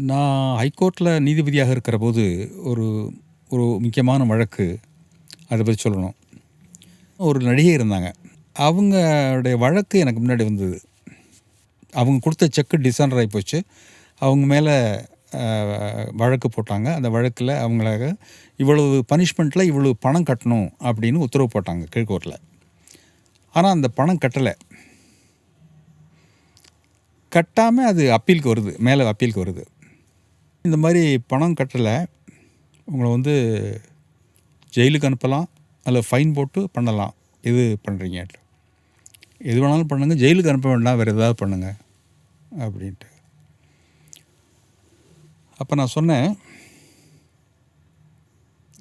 நான் ஹைகோர்ட்டில் நீதிபதியாக இருக்கிற போது ஒரு ஒரு முக்கியமான வழக்கு அதை பற்றி சொல்லணும். ஒரு நடிகை இருந்தாங்க. அவங்களுடைய வழக்கு எனக்கு முன்னாடி வந்தது. அவங்க கொடுத்த செக்கு டிசானர் ஆகி போச்சு. அவங்க மேலே வழக்கு போட்டாங்க. அந்த வழக்கில் அவங்களாக இவ்வளவு பனிஷ்மெண்ட்டில் இவ்வளவு பணம் கட்டணும் அப்படின்னு உத்தரவு போட்டாங்க கீழ்கோர்ட்டில் ஆனால் அந்த பணம் கட்டலை. கட்டாமல் அது அப்பீலுக்கு வருது. மேலே அப்பீலுக்கு வருது. இந்த மாதிரி பணம் கட்டலை. உங்களை வந்து ஜெயிலுக்கு அனுப்பலாம். அதில் ஃபைன் போட்டு பண்ணலாம். எது பண்ணுறீங்க எது வேணாலும் பண்ணுங்கள் ஜெயிலுக்கு அனுப்ப வேண்டாம். வேறு எதாவது பண்ணுங்கள் அப்படின்ட்டு. அப்போ நான் சொன்னேன்.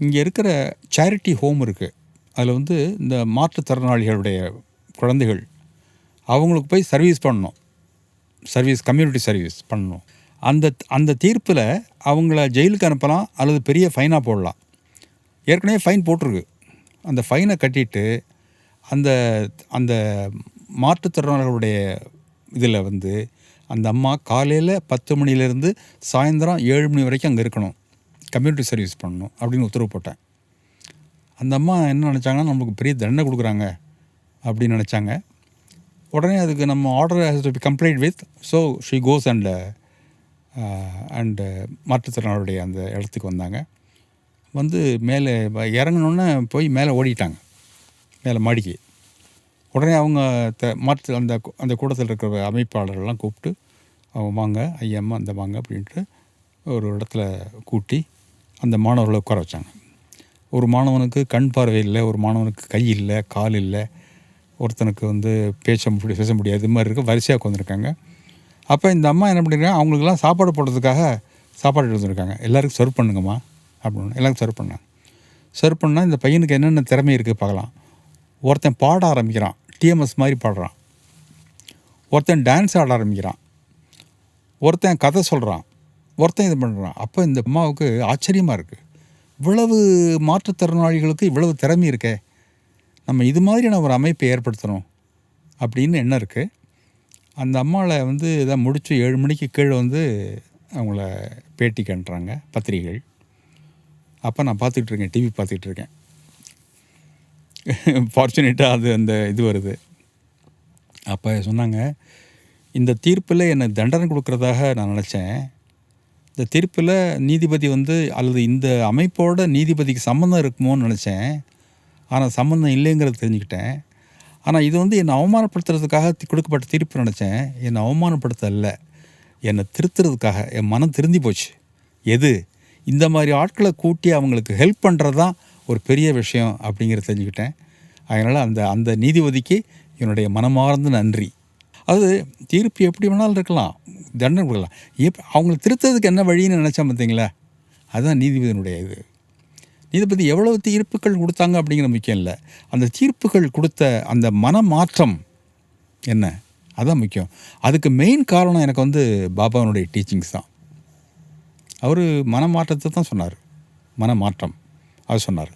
இங்கே இருக்கிற சேரிட்டி ஹோம் இருக்குது அதில் வந்து இந்த மாற்றுத்திறனாளிகளுடைய குழந்தைகள் அவங்களுக்கு போய் சர்வீஸ் பண்ணணும். சர்வீஸ் கம்யூனிட்டி சர்வீஸ் பண்ணணும். அந்த அந்த தீர்ப்பில் அவங்கள ஜெயிலுக்கு அனுப்பலாம் அல்லது பெரிய ஃபைனாக போடலாம். ஏற்கனவே ஃபைன் போட்டிருக்கு. அந்த ஃபைனை கட்டிட்டு அந்த அந்த மாற்றுத்திறனாளர்களுடைய இதில் வந்து அந்த அம்மா காலையில் பத்து மணிலேருந்து சாயந்தரம் ஏழு மணி வரைக்கும் அங்கே இருக்கணும். கம்யூனிட்டி சர்வீஸ் பண்ணணும் அப்படின்னு உத்தரவு போட்டேன். அந்த அம்மா என்ன நினச்சாங்கன்னா நம்மளுக்கு பெரிய தண்டனை கொடுக்குறாங்க அப்படின்னு நினச்சாங்க. உடனே அதுக்கு நம்ம order has to be complete with so she goes and and மாற்றுத்திறனாளுடைய அந்த இடத்துக்கு வந்தாங்க. வந்து மேலே இறங்கினோன்னே போய் மேலே ஓடிட்டாங்க. மேலே மாடிக்கு. உடனே அவங்க த மாற்று அந்த அந்த கூட்டத்தில் இருக்கிற அமைப்பாளர்கள்லாம் கூப்பிட்டு அவங்க வாங்க ஐயம்மா அந்த வாங்க அப்படின்ட்டு ஒரு இடத்துல கூட்டி அந்த மாணவர்களை உட்கார வச்சாங்க. ஒரு மாணவனுக்கு கண் பார்வை இல்லை ஒரு மாணவனுக்கு கை இல்லை கால் இல்லை ஒருத்தனுக்கு வந்து பேச முடிய பேச முடியாது இது மாதிரி இருக்க வரிசையாக உட்காந்துருக்காங்க அப்போ இந்த அம்மா என்ன பண்ணிருக்காங்க? அவங்களுக்குலாம் சாப்பாடு போடுறதுக்காக சாப்பாடு எடுத்துருக்காங்க. எல்லாருக்கும் சர்வ் பண்ணுங்கம்மா அப்படின்னு. எல்லாருக்கும் சர்வ் பண்ணாங்க. சர்வ் பண்ணால் இந்த பையனுக்கு என்னென்ன திறமை இருக்குது பார்க்கலாம். ஒருத்தன் பாட ஆரம்பிக்கிறான். டிஎம்எஸ் மாதிரி பாடுறான். ஒருத்தன் டான்ஸ் ஆட ஆரம்பிக்கிறான். ஒருத்தன் கதை சொல்கிறான் ஒருத்தன் இது பண்ணுறான் அப்போ இந்த அம்மாவுக்கு ஆச்சரியமாக இருக்குது இவ்வளவு மாற்றுத்திறனாளிகளுக்கு இவ்வளவு திறமை இருக்கே. நம்ம இது மாதிரியான ஒரு அமைப்பை ஏற்படுத்தணும் அப்படின்னு எண்ணம் இருக்குது அந்த அம்மாவை வந்து இதை முடித்து ஏழு மணிக்கு கீழே வந்து அவங்கள பேட்டி கண்டுறாங்க பத்திரிகைகள். அப்போ நான் பார்த்துக்கிட்டு இருக்கேன் டிவி பார்த்துக்கிட்டு இருக்கேன். ஃபார்ச்சுனேட்டாக அது அந்த இது வருது. அப்போ சொன்னாங்க இந்த தீர்ப்பில் என்னை தண்டனை கொடுக்குறதாக நான் நினச்சேன். இந்த தீர்ப்பில் நீதிபதி வந்து அல்லது இந்த அமைப்போட நீதிபதிக்கு சம்மந்தம் இருக்குமோன்னு நினச்சேன். ஆனால் சம்மந்தம் இல்லைங்கிறத தெரிஞ்சுக்கிட்டேன். ஆனால் இது வந்து என்னை அவமானப்படுத்துறதுக்காக கொடுக்கப்பட்ட தீர்ப்பு நினச்சேன். என்னை அவமானப்படுத்த என்னை திருத்துறதுக்காக. என் மனம் திருந்தி போச்சு. எது? இந்த மாதிரி ஆட்களை கூட்டி அவங்களுக்கு ஹெல்ப் பண்ணுறது தான் ஒரு பெரிய விஷயம் அப்படிங்கிறத தெரிஞ்சுக்கிட்டேன். அதனால் அந்த அந்த நீதிபதிக்கு என்னுடைய மனமார்ந்த நன்றி. அது தீர்ப்பு எப்படி வேணாலும் இருக்கலாம். தண்டனை கொடுக்கலாம். எப் அவங்களை திருத்ததுக்கு என்ன வழின்னு நினச்சா பார்த்தீங்களா அதுதான் நீதிபதியினுடைய இது. நீதிபதி எவ்வளவு தீர்ப்புகள் கொடுத்தாங்க அப்படிங்கிற முக்கியம் இல்லை. அந்த தீர்ப்புகள் கொடுத்த அந்த மனமாற்றம் என்ன? அதுதான் முக்கியம். அதுக்கு மெயின் காரணம் எனக்கு வந்து பாபாவனுடைய டீச்சிங்ஸ் தான். அவர் மனமாற்றத்தை தான் சொன்னார். மனமாற்றம். அது சொன்னார்.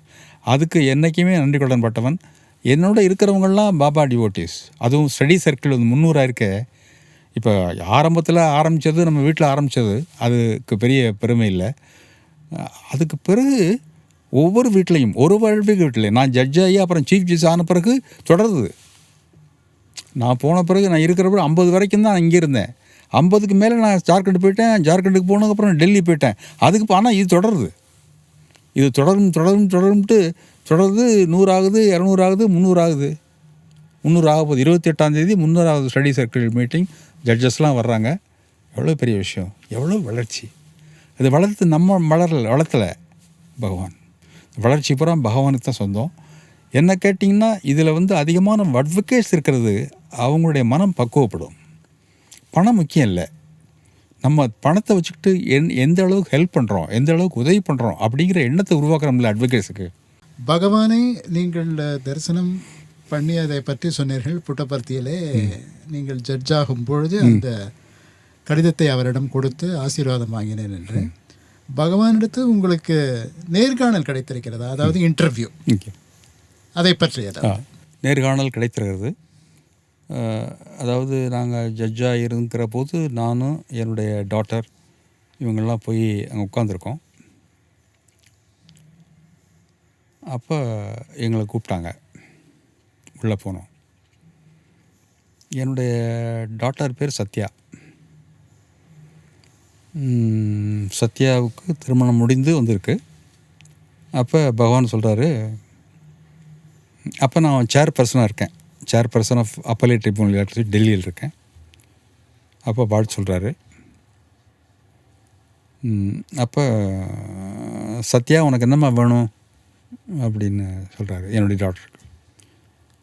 அதுக்கு என்றைக்குமே நன்றி கடன் பட்டவன். என்னோட இருக்கிறவங்களாம் பாபா டிவோட்டிஸ் அதுவும் ஸ்டடி சர்க்கிள் வந்து முந்நூறாக இருக்க. இப்போ ஆரம்பத்தில் ஆரம்பித்தது நம்ம வீட்டில் ஆரம்பித்தது அதுக்கு பெரிய பெருமை இல்லை. அதுக்கு பிறகு ஒவ்வொரு வீட்லேயும் ஒரு வாழ்வு வீட்டிலையும் நான் ஜட்ஜ் ஆகி அப்புறம் சீஃப் ஜஸ்டிஸ் ஆன பிறகு தொடருது நான் போன பிறகு நான் இருக்கிற பிறகு ஐம்பது வரைக்கும் தான் இங்கே இருந்தேன். ஐம்பதுக்கு மேலே நான் ஜார்க்கண்ட் போயிட்டேன். ஜார்க்கண்டுக்கு போனதுக்கப்புறம் டெல்லி போயிட்டேன். அதுக்கு ஆனால் இது தொடருது. இது தொடரும் தொடரும் தொடரும்ட்டு தொடருது. நூறு ஆகுது இரநூறு ஆகுது முந்நூறு ஆகுது முந்நூறு ஆக போகுது இருபத்தி எட்டாந்தேதி முந்நூறாவது ஸ்டடி சர்க்கிள் மீட்டிங் ஜட்ஜஸ்லாம் வர்றாங்க. எவ்வளோ பெரிய விஷயம். எவ்வளோ வளர்ச்சி. அது வளர்த்து நம்ம வளரல வளர்த்தலை. பகவான். வளர்ச்சி பூரா பகவானுக்கு தான் சொந்தம். என்ன கேட்டிங்கன்னா இதில் வந்து அதிகமான அட்வொகேட்ஸ் இருக்கிறது அவங்களுடைய மனம் பக்குவப்படும். பணம் முக்கியம் இல்லை. நம்ம பணத்தை வச்சுக்கிட்டு என் எந்த அளவுக்கு ஹெல்ப் பண்ணுறோம் எந்த அளவுக்கு உதவி பண்ணுறோம் அப்படிங்கிற எண்ணத்தை உருவாக்குறோம்ல அட்வொகேட்ஸுக்கு பகவானை நீங்கள் தரிசனம் பண்ணி அதை பற்றி சொன்னீர்கள். புட்டபர்த்தியிலே நீங்கள் ஜட்ஜ் ஆகும் பொழுது அந்த கடிதத்தை அவரிடம் கொடுத்து ஆசீர்வாதம் வாங்கினேன் என்று. பகவானிடத்து உங்களுக்கு நேர்காணல் கிடைத்திருக்கிறதா? அதாவது இன்டர்வியூ அதை பற்றி நேர்காணல் கிடைத்திருக்கிறது. அதாவது நாங்கள் ஜட்ஜாக இருக்கிற போது நானும் என்னுடைய டாட்டர் இவங்கெல்லாம் போய் அங்கே உட்காந்துருக்கோம் அப்போ எங்களை கூப்பிட்டாங்க. உள்ளே போனோம். என்னுடைய டாட்டர் பேர் சத்யா. சத்யாவுக்கு திருமணம் முடிந்து வந்திருக்கு. அப்போ பகவான் சொல்கிறாரு அப்போ நான் சேர் பர்சனாக இருக்கேன். Chairperson of appellate tribunal electricity டெல்லியில் இருக்கேன். அப்போ பாட் சொல்கிறாரு அப்போ சத்யா உனக்கு என்னம்மா வேணும்? அப்படின்னு சொல்கிறாரு என்னுடைய டாக்டருக்கு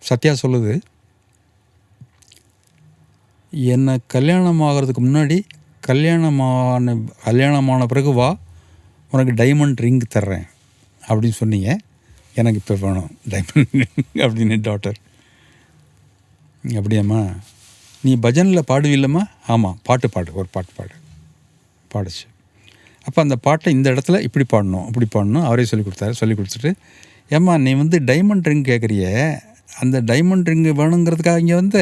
சத்யா சொல்லுது என்னை கல்யாணம் ஆகிறதுக்கு முன்னாடி கல்யாணமான கல்யாணமான பிறகு வா உனக்கு டைமண்ட் ரிங் தர்றேன். அப்படின்னு சொன்னீங்க. எனக்கு இப்போ வேணும். டைமண்ட் ரிங் அப்படின்னு டாக்டர் அப்படியாம்மா? நீ பஜனில் பாடுவில்லம்மா? ஆமாம் பாட்டு பாடு ஒரு பாட்டு பாடு. பாடுச்சு. அப்போ அந்த பாட்டை இந்த இடத்துல இப்படி பாடணும் இப்படி பாடணும். அவரே சொல்லி கொடுத்தாரு சொல்லி கொடுத்துட்டு ஏம்மா நீ வந்து டைமண்ட் ரிங் கேட்குறிய அந்த டைமண்ட் ரிங்கு வேணுங்கிறதுக்காக இங்கே வந்த?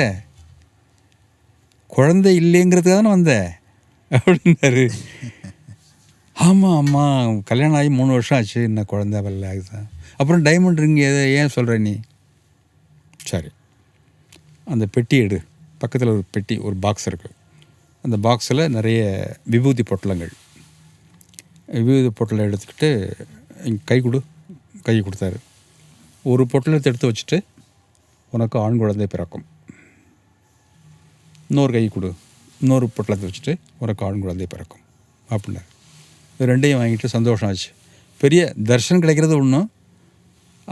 குழந்தை இல்லைங்கிறதுக்காக தானே வந்தேன் அப்படின்னாரு. ஆமாம் ஆமாம் கல்யாணம் ஆகி மூணு வருஷம் ஆச்சு இன்னும் குழந்தை வரல அப்புறம் டைமண்ட் ரிங் எதை ஏன் சொல்கிற நீ? சரி. அந்த பெட்டி எடு. பக்கத்தில் ஒரு பெட்டி ஒரு பாக்ஸ் இருக்குது அந்த பாக்ஸில் நிறைய விபூதி பொட்டலங்கள். விபூதி பொட்டலை எடுத்துக்கிட்டு கை கொடு. கை கொடுத்தாரு. ஒரு பொட்டலத்தை எடுத்து வச்சுட்டு உனக்கு ஆண் குழந்தை பிறக்கும். இன்னொரு கை கொடு. இன்னொரு பொட்டலத்தை வச்சுட்டு ஒரு காடும் குழந்தை பிறக்கும். அப்படின்னாரு இது ரெண்டையும் வாங்கிட்டு சந்தோஷம் ஆச்சு. பெரிய தர்ஷன் கிடைக்கிறது ஒன்றும்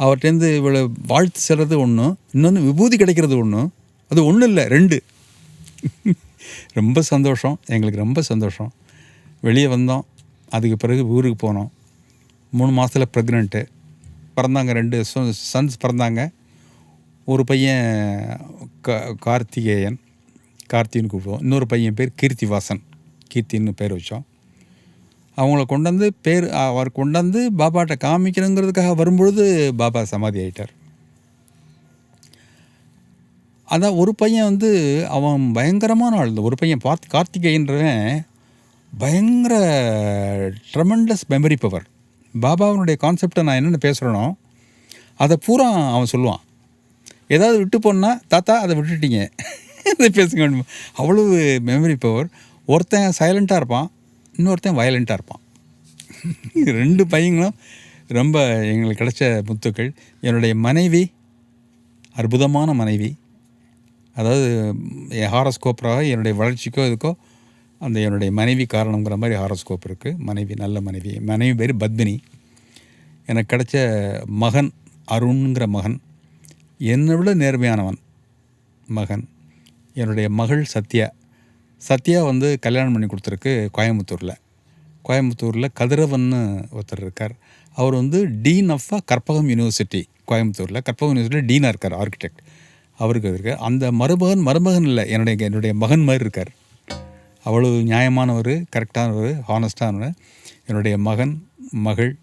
அவர்கிட்டேருந்து இவ்வளோ வாழ்த்து செல்றது ஒன்றும் இன்னொன்று விபூதி கிடைக்கிறது ஒன்றும் அது ஒன்றும் இல்லை ரெண்டு. ரொம்ப சந்தோஷம் எங்களுக்கு ரொம்ப சந்தோஷம். வெளியே வந்தோம் அதுக்கு பிறகு ஊருக்கு போனோம். மூணு மாதத்தில் ப்ரெக்னென்ட்டு பிறந்தாங்க ரெண்டு சன்ஸ் பிறந்தாங்க. ஒரு பையன் க கார்த்திகேயன். கார்த்தின்னு கூப்பிடுவோம். இன்னொரு பையன் பேர் கீர்த்திவாசன். கீர்த்தின்னு பேர் வச்சோம். அவங்கள கொண்டாந்து பேர் அவர் கொண்டாந்து பாபாட்ட காமிக்கணுங்கிறதுக்காக வரும்பொழுது பாபா சமாதி ஆயிட்டார். அதான் ஒரு பையன் வந்து அவன் பயங்கரமான ஆள். இந்த ஒரு பையன் பார்த்து கார்த்திகேயன்றவன் பயங்கர ட்ரமண்டஸ் மெமரி பவர் பாபாவனுடைய கான்செப்டை நான் என்னென்ன பேசுகிறேனோ அதை பூரா அவன் சொல்லுவான். ஏதாவது விட்டு போனால் தாத்தா அதை விட்டுட்டீங்க. இதை பேசுங்க அவ்வளவு மெமரி பவர் ஒருத்தன் சைலண்ட்டாக இருப்பான் இன்னொருத்தன் வயலண்ட்டாக இருப்பான். ரெண்டு பையங்களும் ரொம்ப எங்களுக்கு கிடைச்ச முத்துக்கள். என்னுடைய மனைவி அற்புதமான மனைவி. அதாவது என் ஹாரஸ்கோப்பராக என்னுடைய வளர்ச்சிக்கோ இதுக்கோ அந்த என்னுடைய மனைவி காரணங்கிற மாதிரி ஹாரஸ்கோப் இருக்குது மனைவி நல்ல மனைவி. மனைவி பேர் பத்மினி. எனக்கு கிடைச்ச மகன் அருண்ங்கிற மகன். என்னை விட நேர்மையானவன் மகன். என்னுடைய மகள் சத்யா. சத்யா வந்து கல்யாணம் பண்ணி கொடுத்துருக்கு கோயம்புத்தூரில். கோயம்புத்தூரில் கதிரவன்னு ஒருத்தர் இருக்கார். அவர் வந்து டீன் ஆஃப் கற்பகம் யூனிவர்சிட்டி கோயம்புத்தூரில். கற்பகம் யூனிவர்சிட்டியில் டீனாக இருக்கார் ஆர்கிடெக்ட் அவருக்கு இருக்கார் அந்த மருமகன் மருமகன் இல்லை என்னுடைய என்னுடைய மகன் மாதிரி இருக்கார். அவ்வளவு நியாயமானவர் கரெக்டானவர் ஹானஸ்டானவர் என்னுடைய மகன் மகள்.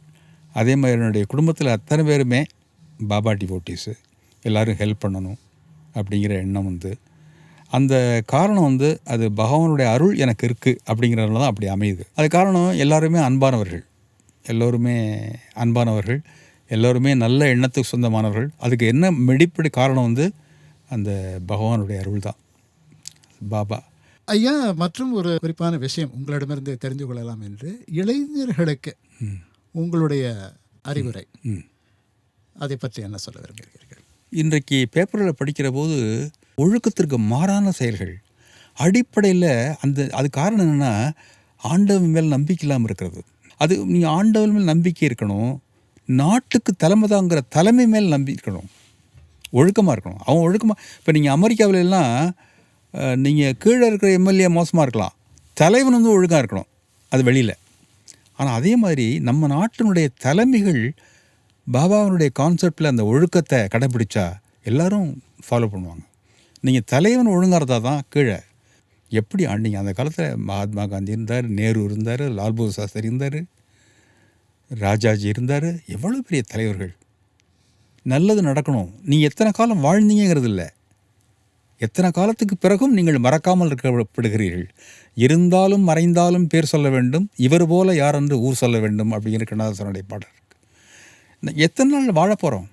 அதே மாதிரி என்னுடைய குடும்பத்தில் அத்தனை பேருமே பாபா டிவோட்டிஸு எல்லோரும் ஹெல்ப் பண்ணணும் அப்படிங்கிற எண்ணம் வந்து அந்த காரணம் வந்து அது பகவானுடைய அருள் எனக்கு இருக்குது அப்படிங்கிறதுல தான் அப்படி அமையுது. அது காரணம் எல்லாருமே அன்பானவர்கள். எல்லோருமே அன்பானவர்கள். எல்லோருமே நல்ல எண்ணத்துக்கு சொந்தமானவர்கள். அதுக்கு என்ன மெடிப்படி காரணம் வந்து அந்த பகவானுடைய அருள் தான். பாபா. ஐயா மற்றும் ஒரு குறிப்பான விஷயம் உங்களிடமிருந்து தெரிந்து கொள்ளலாம் என்று இளைஞர்களுக்கு உங்களுடைய அறிவுரை. அதை பற்றி என்ன சொல்ல விரும்புகிறீர்கள்? இன்றைக்கு பேப்பரில் படிக்கிற போது ஒழுக்கத்திற்கு மாறான செயல்கள். அடிப்படையில் அந்த அது காரணம் என்னென்னா ஆண்டவன் மேல் நம்பிக்கை இல்லாமல் இருக்கிறது. அது நீ ஆண்டவன் மேல் நம்பிக்கை இருக்கணும் நாட்டுக்கு தலைமை தாங்கிற தலைமை மேல் நம்பி இருக்கணும். ஒழுக்கமாக இருக்கணும். அவன் ஒழுக்கமாக இப்போ நீங்கள் அமெரிக்காவிலலாம் நீங்கள் கீழே இருக்கிற எம்எல்ஏ மோசமாக இருக்கலாம். தலைவன் வந்து ஒழுங்காக இருக்கணும் அது வெளியில். ஆனால் அதே மாதிரி நம்ம நாட்டினுடைய தலைமைகள் பாபாவனுடைய கான்செப்டில் அந்த ஒழுக்கத்தை கடைப்பிடிச்சா எல்லாரும் ஃபாலோ பண்ணுவாங்க. நீங்கள் தலைவன் ஒழுங்காக இருந்தால் தான் கீழே. எப்படி ஆண்டிங்க அந்த காலத்தில் மகாத்மா காந்தி இருந்தார் நேரு இருந்தார் லால் பகதூர் சாஸ்திரி இருந்தார் ராஜாஜி இருந்தார் எவ்வளோ பெரிய தலைவர்கள். நல்லது நடக்கணும். நீ எத்தனை காலம் வாழ்ந்தீங்கிறது இல்லை. எத்தனை காலத்துக்கு பிறகும் நீங்கள் மறக்காமல் இருக்கப்படுகிறீர்கள் இருந்தாலும் மறைந்தாலும் பேர் சொல்ல வேண்டும். இவர் போல யார் என்று ஊர் சொல்ல வேண்டும் அப்படிங்கிற கண்ணதாசனுடைய பாடல் எத்தனை நாள் வாழப்போகிறோம்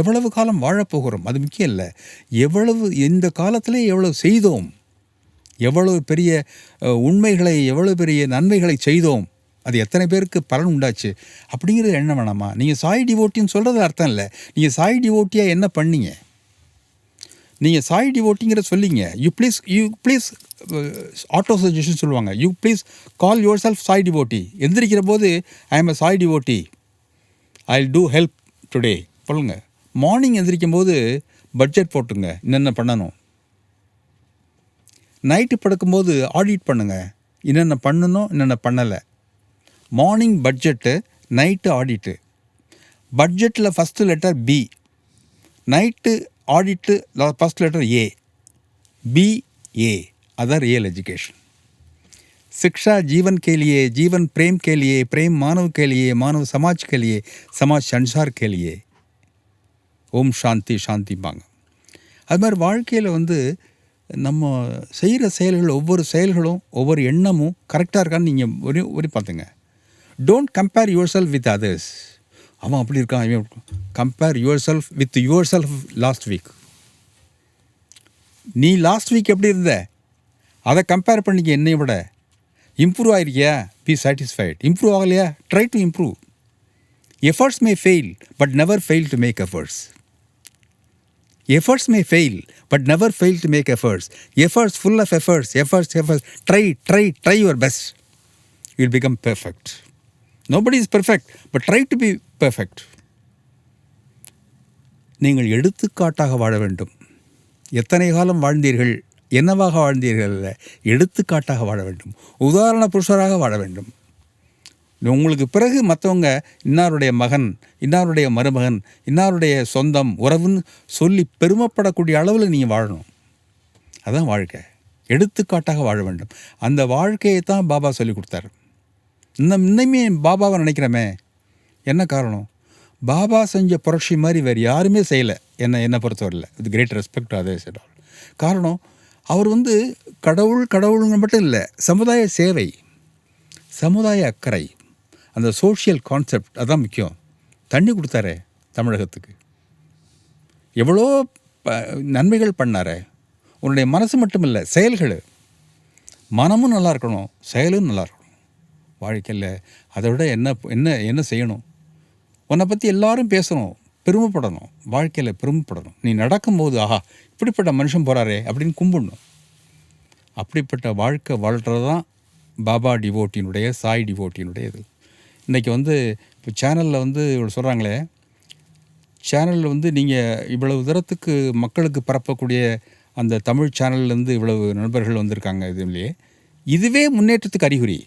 எவ்வளவு காலம் வாழப்போகிறோம் அது முக்கியம் இல்லை. எவ்வளவு இந்த காலத்திலே எவ்வளவு செய்தோம்? எவ்வளவு பெரிய உண்மைகளை எவ்வளவு பெரிய நன்மைகளை செய்தோம்? அது எத்தனை பேருக்கு பலன் உண்டாச்சு? அப்படிங்கிறது என்ன வேணாமா? நீங்கள் சாய் டிவோட்டின்னு சொல்கிறது அர்த்தம் இல்லை. நீங்கள் சாய் டிவோட்டியாக என்ன பண்ணீங்க? நீங்கள் சாய் டிவோட்டிங்கிற சொல்லிங்க. You please you please auto suggestion சொல்லுவாங்க. You please call yourself Sai devotee. எந்திரிக்கிற போது I am a Sai devotee. I do help today சொல்லுங்கள் மார்னிங் எந்திரிக்கும் போது பட்ஜெட் போட்டுங்க என்னென்ன பண்ணணும் நைட்டு படுக்கும்போது ஆடிட் பண்ணுங்க என்னென்ன பண்ணணும் என்னென்ன பண்ணலை மார்னிங் பட்ஜெட்டு நைட்டு ஆடிட்டு பட்ஜெட்டில் first letter B night audit first letter A B A other real education शिक्षा जीवन के लिए जीवन प्रेम के लिए प्रेम मानव के लिए मानव समाज के लिए समाज संसार के लिए ஓம் சாந்தி சாந்திம்பாங்க அது மாதிரி வாழ்க்கையில் வந்து நம்ம செய்கிற செயல்கள் ஒவ்வொரு செயல்களும் ஒவ்வொரு எண்ணமும் கரெக்டாக இருக்கான்னு நீங்கள் ஒரு ஒரு பார்த்துங்க. Don't compare yourself with others அவன் அப்படி இருக்கான் இவன் compare yourself with yourself last week நீ லாஸ்ட் வீக் எப்படி இருந்த? அதை கம்பேர் பண்ணிக்க என்னை விட. இம்ப்ரூவ் ஆகிருக்கியா பி சாட்டிஸ்ஃபைட் இம்ப்ரூவ் ஆகலையா? Try to improve efforts may fail but never fail to make efforts efforts may fail but never fail to make efforts efforts full of efforts efforts efforts try try try your best will become perfect nobody is perfect but try to be perfect நீங்கள் எடுத்துக்காட்டாக வாழ வேண்டும். எத்தனை காலம் வாழ்ந்தீர்கள்? என்னவாக வாழ்ந்தீர்கள் அல்ல? எடுத்துக்காட்டாக வாழ வேண்டும். உதாரண புருஷராக வாழ வேண்டும். உங்களுக்கு பிறகு மற்றவங்க இன்னாருடைய மகன் இன்னாருடைய மருமகன் இன்னாருடைய சொந்தம் உறவுன்னு சொல்லி பெருமைப்படக்கூடிய அளவில் நீங்கள் வாழணும். அதுதான் வாழ்க்கை. எடுத்துக்காட்டாக வாழ வேண்டும். அந்த வாழ்க்கையை தான் பாபா சொல்லி கொடுத்தாரு. இன்னும் இன்னுமே பாபாவை நினைக்கிறோமே. என்ன காரணம்? பாபா செஞ்ச புரட்சி மாதிரி வேறு யாருமே செய்யலை. என்னை என்னை பொறுத்தவரையில். வித் கிரேட் ரெஸ்பெக்ட் அதே ஆல் காரணம் அவர் வந்து கடவுள் கடவுள்னு மட்டும் இல்லை சமுதாய சேவை சமுதாய அக்கறை அந்த சோஷியல் கான்செப்ட் அதான் முக்கியம். தண்ணி கொடுத்தாரே தமிழகத்துக்கு. எவ்வளோ ப நன்மைகள் பண்ணாரே. உன்னுடைய மனசு மட்டும் இல்லை செயல்கள். மனமும் நல்லா இருக்கணும் செயலும் நல்லா இருக்கணும். வாழ்க்கையில் அதை விட என்ன என்ன என்ன செய்யணும்? உன்னை பற்றி எல்லாரும் பேசணும் பெருமைப்படணும் வாழ்க்கையில் பெருமைப்படணும். நீ நடக்கும்போது ஆஹா இப்படிப்பட்ட மனுஷன் போகிறாரே அப்படின்னு கும்பிடணும். அப்படிப்பட்ட வாழ்க்கை வாழ்கிறது தான் பாபா டிவோட்டினுடைய சாய் டிவோட்டினுடைய இது. இன்றைக்கி வந்து இப்போ சேனலில் வந்து இவ்வளோ சொல்கிறாங்களே சேனலில் வந்து நீங்கள் இவ்வளவு தூரத்துக்கு மக்களுக்கு பரப்பக்கூடிய அந்த தமிழ் சேனல்லேருந்து இவ்வளவு நண்பர்கள் வந்திருக்காங்க இதுலேயே. இதுவே முன்னேற்றத்துக்கு அறிகுறி.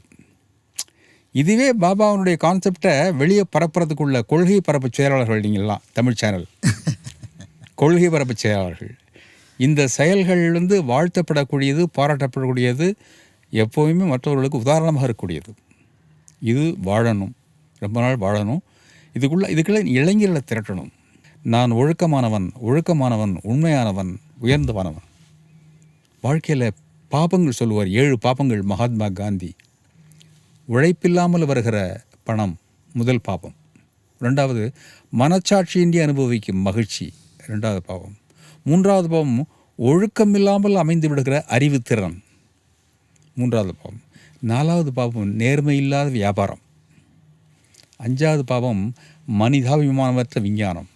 இதுவே பாபாவுடைய கான்செப்டை வெளியே பரப்புறதுக்குள்ள கொள்கை பரப்பு செயலாளர்கள் நீங்கள்லாம் தமிழ் சேனல் கொள்கை பரப்பு செயலாளர்கள். இந்த செயல்கள் வந்து வாழ்த்தப்படக்கூடியது பாராட்டப்படக்கூடியது எப்போவுமே மற்றவர்களுக்கு உதாரணமாக இருக்கக்கூடியது. இது வாழணும். ரொம்ப நாள் வாழணும். இதுக்குள்ள இதுக்குள்ளே இளைஞர்களை திரட்டணும். நான் ஒழுக்கமானவன் ஒழுக்கமானவன் உண்மையானவன் உயர்ந்தவானவன். வாழ்க்கையில் பாபங்கள் சொல்லுவார் ஏழு பாபங்கள் மகாத்மா காந்தி. உழைப்பில்லாமல் வருகிற பணம் முதல் பாபம். ரெண்டாவது மனச்சாட்சியின்றி அனுபவிக்கும் மகிழ்ச்சி ரெண்டாவது பாவம் மூன்றாவது பாவம் ஒழுக்கமில்லாமல் அமைந்து விடுகிற அறிவுத்திறன் மூன்றாவது பாவம் நாலாவது பாவம் நேர்மை இல்லாத வியாபாரம். அஞ்சாவது பாவம் மனிதாபிமானமற்ற விஞ்ஞானம்.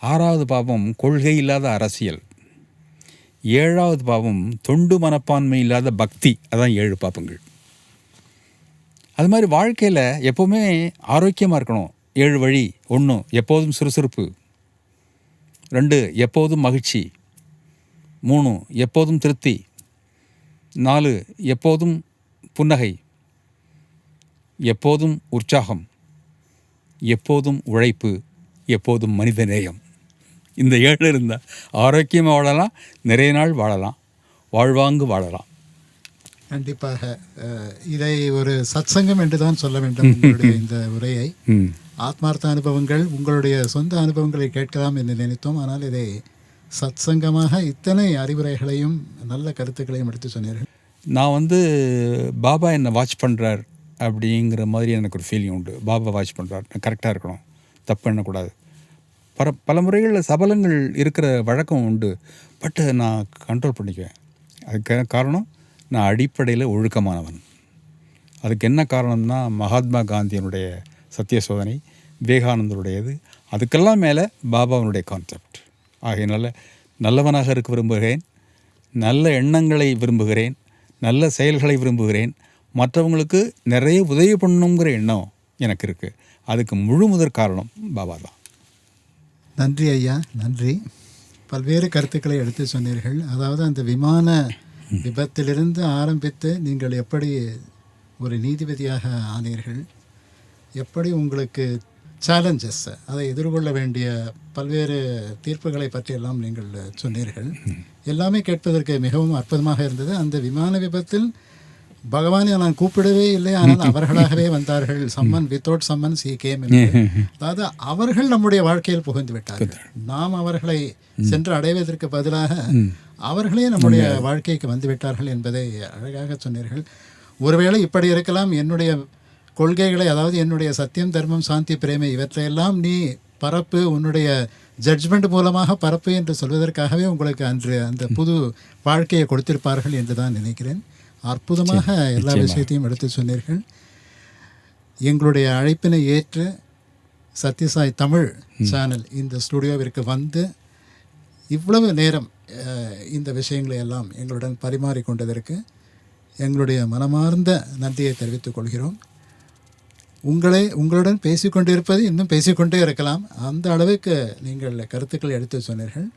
ஆறாவது பாவம் கொள்கை இல்லாத அரசியல். ஏழாவது பாவம் தொண்டு மனப்பான்மை இல்லாத பக்தி. அதான் ஏழு பாவங்கள். அது மாதிரி வாழ்க்கையில் எப்போவுமே ஆரோக்கியமாக இருக்கணும். ஏழு வழி. ஒன்று எப்போதும் சுறுசுறுப்பு. ரெண்டு எப்போதும் மகிழ்ச்சி. மூணு எப்போதும் திருப்தி. நாலு எப்போதும் புன்னகை. எப்போதும் உற்சாகம். எப்போதும் உழைப்பு. எப்போதும் மனித நேயம். இந்த ஏழு இருந்தால் ஆரோக்கியமாக வாழலாம் நிறைய நாள் வாழலாம். வாழ்வாங்கு வாழலாம். கண்டிப்பாக இதை ஒரு சத்சங்கம் என்று தான் சொல்ல வேண்டும் உங்களுடைய இந்த உரையை. ஆத்மார்த்த அனுபவங்கள் உங்களுடைய சொந்த அனுபவங்களை கேட்கலாம் என்று நினைத்தோம். ஆனால் இதை சத்சங்கமாக இத்தனை அறிவுரைகளையும் நல்ல கருத்துக்களையும் எடுத்து சொன்னீர்கள். நான் வந்து பாபா என்னை வாட்ச் பண்ணுறார் அப்படிங்கிற மாதிரி எனக்கு ஒரு ஃபீலிங் உண்டு. பாபா வாட்ச் பண்ணுறார் நான் கரெக்டாக இருக்கணும். தப்பு பண்ணக்கூடாது. பல பல முறைகளில் சபலங்கள் இருக்கிற வழக்கம் உண்டு. பட் நான் கண்ட்ரோல் பண்ணிக்குவேன். அதுக்கு காரணம்? நான் அடிப்படையில் ஒழுக்கமானவன். அதுக்கு என்ன காரணம்னா மகாத்மா காந்தியினுடைய சத்திய சோதனை விவேகானந்தருடையது. அதுக்கெல்லாம் மேலே பாபாவனுடைய கான்செப்ட் ஆகையினால நல்லவனாக இருக்க விரும்புகிறேன். நல்ல எண்ணங்களை விரும்புகிறேன். நல்ல செயல்களை விரும்புகிறேன். மற்றவங்களுக்கு நிறைய உதவி பண்ணணுங்கிற எண்ணம் எனக்கு இருக்குது அதுக்கு முழு முதற் காரணம் பாபா தான். நன்றி ஐயா நன்றி. பல்வேறு கருத்துக்களை எடுத்து சொன்னீர்கள். அதாவது அந்த விமான விபத்திலிருந்து ஆரம்பித்து நீங்கள் எப்படி ஒரு நீதிபதியாக ஆனீர்கள்? எப்படி உங்களுக்கு சேலஞ்சஸ் அதை எதிர்கொள்ள வேண்டிய பல்வேறு தீர்ப்புகளை பற்றியெல்லாம் நீங்கள் சொன்னீர்கள். எல்லாமே கேட்பதற்கு மிகவும் அற்புதமாக இருந்தது. அந்த விமான விபத்தில் பகவானை நான் கூப்பிடவே இல்லை. ஆனால் அவர்களாகவே வந்தார்கள். Summon without summon she came அதாவது அவர்கள் நம்முடைய வாழ்க்கையில் புகுந்து விட்டார்கள். நாம் அவர்களை சென்று அடைவதற்கு பதிலாக அவர்களே நம்முடைய வாழ்க்கைக்கு வந்து விட்டார்கள் என்பதை அழகாக சொன்னீர்கள். ஒருவேளை இப்படி இருக்கலாம். என்னுடைய கொள்கைகளை அதாவது என்னுடைய சத்தியம் தர்மம் சாந்தி பிரேமை இவற்றையெல்லாம் நீ பரப்பு உன்னுடைய ஜட்ஜ்மெண்ட் மூலமாக பரப்பு என்று சொல்வதற்காகவே உங்களுக்கு அன்று அந்த புது வாழ்க்கையை கொடுத்திருப்பார்கள் என்று தான் நினைக்கிறேன். அற்புதமாக எல்லா விஷயத்தையும் எடுத்து சொன்னீர்கள். எங்களுடைய அழைப்பினை ஏற்று சத்யசாய் தமிழ் சேனல் இந்த ஸ்டுடியோவிற்கு வந்து இவ்வளவு நேரம் இந்த விஷயங்களை எல்லாம் எங்களுடன் பரிமாறிக்கொண்டதற்கு எங்களுடைய மனமார்ந்த நன்றியை தெரிவித்துக் கொள்கிறோம். உங்களை உங்களுடன் பேசிக்கொண்டிருப்பது இன்னும் பேசிக்கொண்டே இருக்கலாம். அந்த அளவுக்கு நீங்கள் கருத்துக்கள் எடுத்து சொன்னீர்கள்.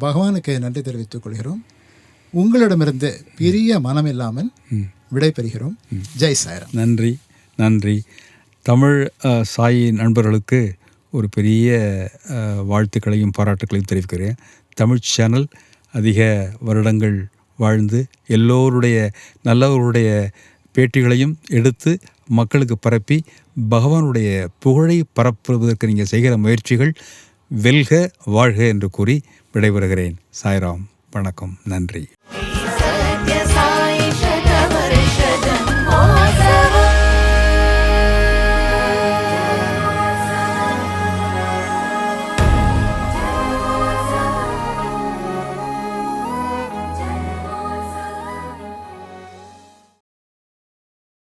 பகவானுக்கு நன்றி தெரிவித்துக் கொள்கிறோம். உங்களிடமிருந்து பிரிய மனம் இல்லாமல் விடைபெறுகிறோம். ஜெய் சாய்ராம். நன்றி நன்றி. தமிழ் சாய் நண்பர்களுக்கு ஒரு பெரிய வாழ்த்துக்களையும் பாராட்டுக்களையும் தெரிவிக்கிறேன். தமிழ் சேனல் அதிக வருடங்கள் வாழ்ந்து எல்லோருடைய நல்லவருடைய பேட்டிகளையும் எடுத்து மக்களுக்கு பரப்பி பகவானுடைய புகழை பரப்புவதற்கு நீங்கள் செய்கிற முயற்சிகள் வெல்க வாழ்க என்று கூறி விடைபெறுகிறேன். சாய்ராம் வணக்கம் நன்றி.